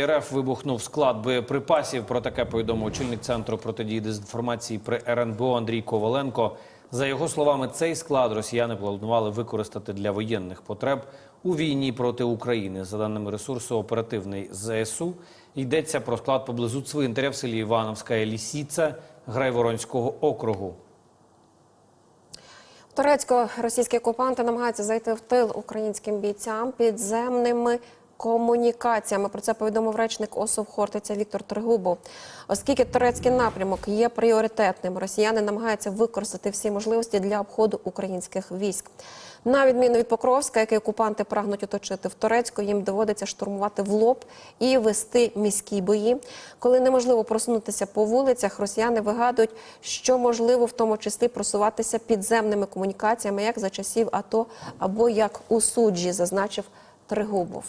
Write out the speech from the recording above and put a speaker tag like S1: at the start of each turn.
S1: РФ вибухнув склад боєприпасів. Про таке повідомив очільник центру протидії дезінформації при РНБО Андрій Коваленко. За його словами, цей склад росіяни планували використати для воєнних потреб у війні проти України. За даними ресурсу оперативний ЗСУ, йдеться про склад поблизу цвинтаря в селі Івановська Лісіца Грайворонського округу.
S2: Турецько-російські окупанти намагаються зайти в тил українським бійцям підземними комунікаціями. Про це повідомив речник ОСУВ Хортиця Віктор Тригубов. Оскільки турецький напрямок є пріоритетним, росіяни намагаються використати всі можливості для обходу українських військ. На відміну від Покровська, який окупанти прагнуть оточити в Турецьку, їм доводиться штурмувати в лоб і вести міські бої. Коли неможливо просунутися по вулицях, росіяни вигадують, що можливо в тому числі просуватися підземними комунікаціями, як за часів АТО або як у суджі, зазначив Тригубов.